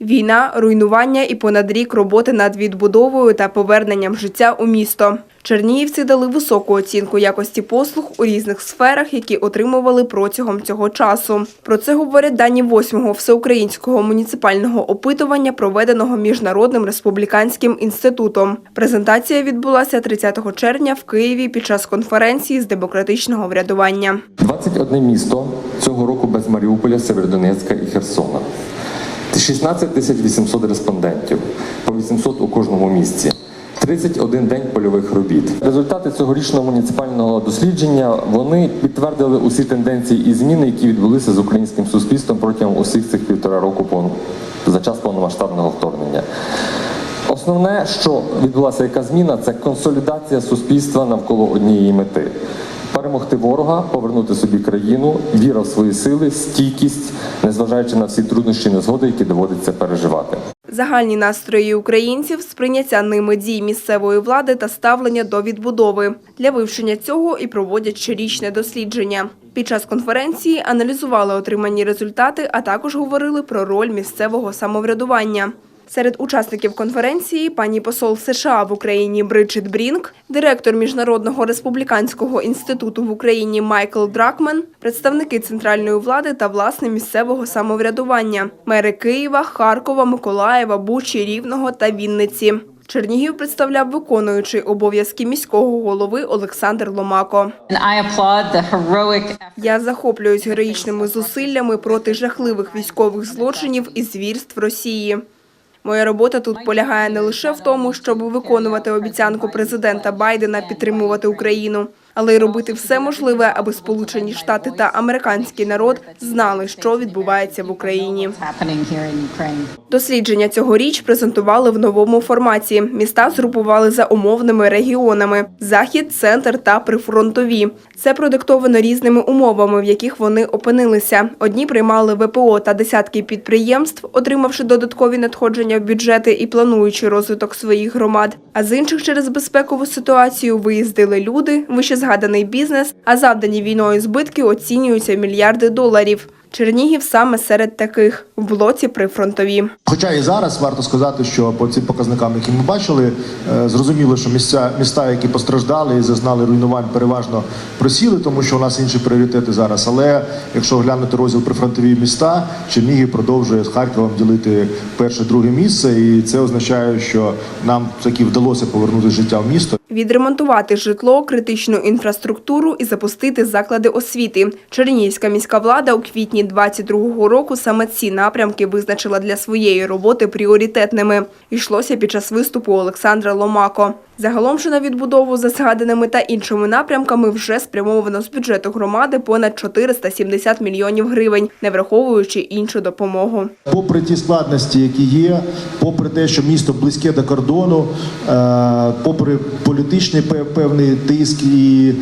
Війна, руйнування і понад рік роботи над відбудовою та поверненням життя у місто. Чернігівці дали високу оцінку якості послуг у різних сферах, які отримували протягом цього часу. Про це говорять дані восьмого всеукраїнського муніципального опитування, проведеного міжнародним республіканським інститутом. Презентація відбулася 30 червня в Києві під час конференції з демократичного врядування. 21 місто цього року без Маріуполя, Северодонецька і Херсона. 16 тисяч 800 респондентів, по 800 у кожному місці. 31 день польових робіт. Результати цьогорічного муніципального дослідження вони підтвердили усі тенденції і зміни, які відбулися з українським суспільством протягом усіх цих півтора року за час повномасштабного вторгнення. Основне, що відбулася яка зміна, це консолідація суспільства навколо однієї мети. Перемогти ворога, повернути собі країну, віра в свої сили, стійкість, незважаючи на всі труднощі незгоди, які доводиться переживати. Загальні настрої українців, сприйняття ними дій місцевої влади та ставлення до відбудови. Для вивчення цього і проводять щорічне дослідження. Під час конференції аналізували отримані результати, а також говорили про роль місцевого самоврядування. Серед учасників конференції пані посол США в Україні Бриджит Брінк, директор Міжнародного республіканського інституту в Україні Майкл Дракмен, представники центральної влади та власне місцевого самоврядування, мери Києва, Харкова, Миколаєва, Бучі, Рівного та Вінниці. Чернігів представляв виконуючий обов'язки міського голови Олександр Ломако. Я захоплююсь героїчними зусиллями проти жахливих військових злочинів і звірств Росії. Моя робота тут полягає не лише в тому, щоб виконувати обіцянку президента Байдена підтримувати Україну, але й робити все можливе, аби Сполучені Штати та американський народ знали, що відбувається в Україні. Дослідження цьогоріч презентували в новому форматі. Міста згрупували за умовними регіонами: захід, центр та прифронтові. Це продиктовано різними умовами, в яких вони опинилися. Одні приймали ВПО та десятки підприємств, отримавши додаткові надходження в бюджети і плануючи розвиток своїх громад. А з інших через безпекову ситуацію виїздили люди, вищезгаданий бізнес, а завдані війною збитки оцінюються мільярди доларів. Чернігів саме серед таких в блоці прифронтові. Хоча і зараз варто сказати, що по цим показникам, які ми бачили, е, зрозуміло, що місця міста, які постраждали і зазнали руйнувань, переважно просіли, тому що у нас інші пріоритети зараз. Але якщо глянути розділ прифронтові міста, Чернігів продовжує з Харковом ділити перше, друге місце, і це означає, що нам таки вдалося повернути життя в місто. Відремонтувати житло, критичну інфраструктуру і запустити заклади освіти. Чернігівська міська влада у квітні 22-го року саме ці напрямки визначила для своєї роботи пріоритетними. Йшлося під час виступу Олександра Ломако. Загалом же на відбудову за згаданими та іншими напрямками вже спрямовано з бюджету громади понад 470 мільйонів гривень, не враховуючи іншу допомогу. Попри ті складності, які є, попри те, що місто близьке до кордону, е, попри політичний певний тиск і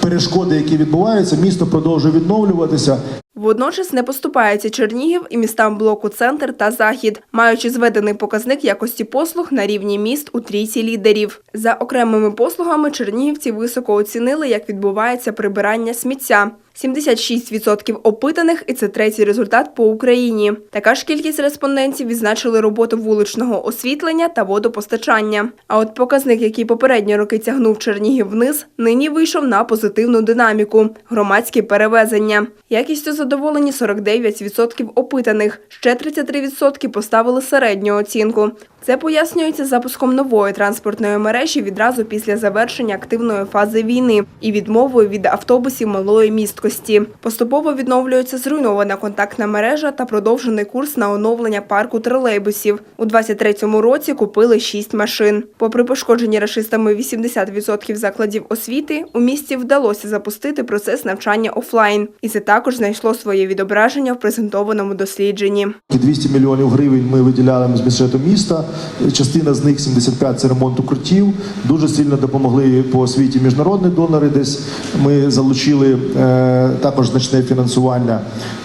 перешкоди, які відбуваються, місто продовжує відновлюватися. Водночас не поступається Чернігів і містам блоку Центр та Захід, маючи зведений показник якості послуг на рівні міст у трійці лідерів. За окремими послугами чернігівці високо оцінили, як відбувається прибирання сміття. 76% опитаних, і це третій результат по Україні. Така ж кількість респондентів відзначили роботу вуличного освітлення та водопостачання. А от показник, який попередні роки тягнув Чернігів вниз, нині вийшов на позитивну динаміку громадські перевезення. Якістю задоволені 49% опитаних, ще 33% поставили середню оцінку. Це пояснюється запуском нової транспортної мережі відразу після завершення активної фази війни і відмовою від автобусів малої місткості. Поступово відновлюється зруйнована контактна мережа та продовжений курс на оновлення парку тролейбусів. У 23-му році купили 6 машин. Попри пошкоджені рашистами 80% закладів освіти, у місті вдалося запустити процес навчання офлайн. І це також знайшло своє відображення в презентованому дослідженні. І 200 мільйонів гривень ми виділяємо з бюджету міста. Частина з них 75 – це ремонт укриттів. Дуже сильно допомогли по освіті міжнародні донори. Десь ми залучили е, також значне фінансування.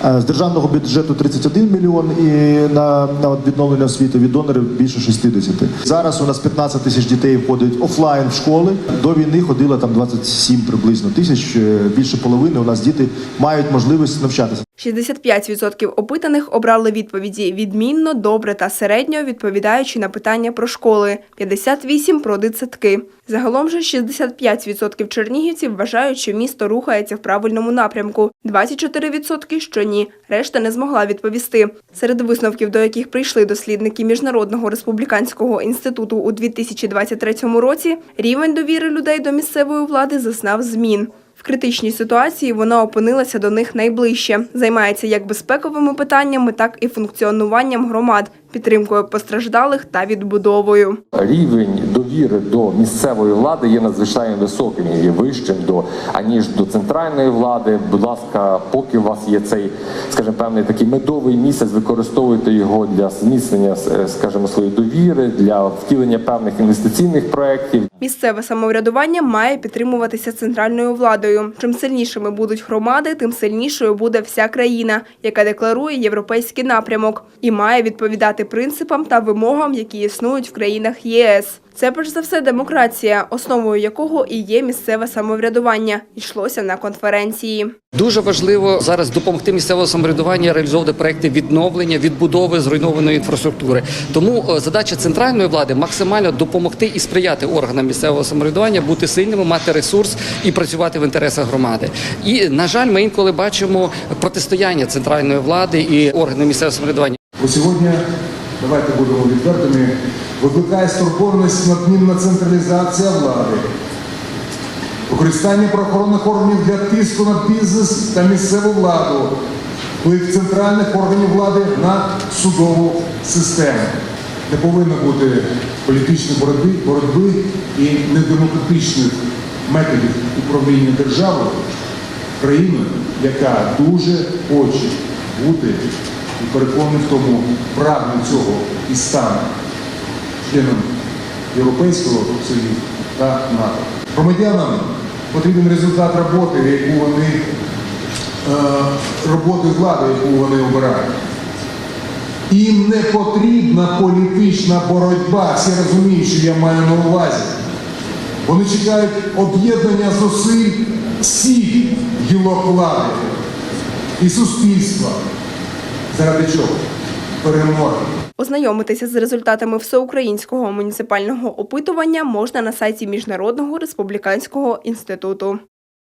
Е, з державного бюджету 31 мільйон і на, на відновлення освіти від донорів більше 60. Зараз у нас 15 тисяч дітей входить офлайн в школи. До війни ходило там 27 приблизно тисяч. Е, Більше половини у нас діти мають можливість навчатися. 65% опитаних обрали відповіді відмінно, добре та середньо, відповідаючи на питання про школи, 58% – про дитсадки. Загалом же 65% чернігівців вважають, що місто рухається в правильному напрямку, 24% – що ні, решта не змогла відповісти. Серед висновків, до яких прийшли дослідники Міжнародного республіканського інституту у 2023 році, рівень довіри людей до місцевої влади зазнав змін. В критичній ситуації вона опинилася до них найближче, займається як безпековими питаннями, так і функціонуванням громад, підтримкою постраждалих та відбудовою. Рівень довіри до місцевої влади є надзвичайно високим, і є вищим до аніж до центральної влади. Будь ласка, поки у вас є цей, скажімо, певний такий медовий місяць, використовуйте його для зміцнення, скажімо, своєї довіри, для втілення певних інвестиційних проєктів. Місцеве самоврядування має підтримуватися центральною владою. Чим сильнішими будуть громади, тим сильнішою буде вся країна, яка декларує європейський напрямок і має відповідати принципам та вимогам, які існують в країнах ЄС. Це перш за все демократія, основою якого і є місцеве самоврядування. Йшлося на конференції. Дуже важливо зараз допомогти місцевому самоврядуванню реалізовувати проекти відновлення, відбудови зруйнованої інфраструктури. Тому е, задача центральної влади максимально допомогти і сприяти органам місцевого самоврядування бути сильними, мати ресурс і працювати в інтересах громади. І на жаль, ми інколи бачимо протистояння центральної влади і органів місцевого самоврядування. Бо сьогодні, давайте будемо відвертими, викликає стурбованість надмінна централізація влади, використання правоохоронних органів для тиску на бізнес та місцеву владу, вплив центральних органів влади на судову систему. Не повинно бути політичної боротьби, боротьби і недемократичних методів управління державою країною, яка дуже хоче бути і переконаний в тому прагне цього і стане членом Європейського Союзу та НАТО. Громадянам потрібен результат роботи, яку вони е, роботи влади, яку вони обирають. Їм не потрібна політична боротьба, всі розуміють, що я маю на увазі. Вони чекають об'єднання зусиль всіх гілок влади і суспільства. Заради чого? Перемоги. Ознайомитися з результатами всеукраїнського муніципального опитування можна на сайті Міжнародного республіканського інституту.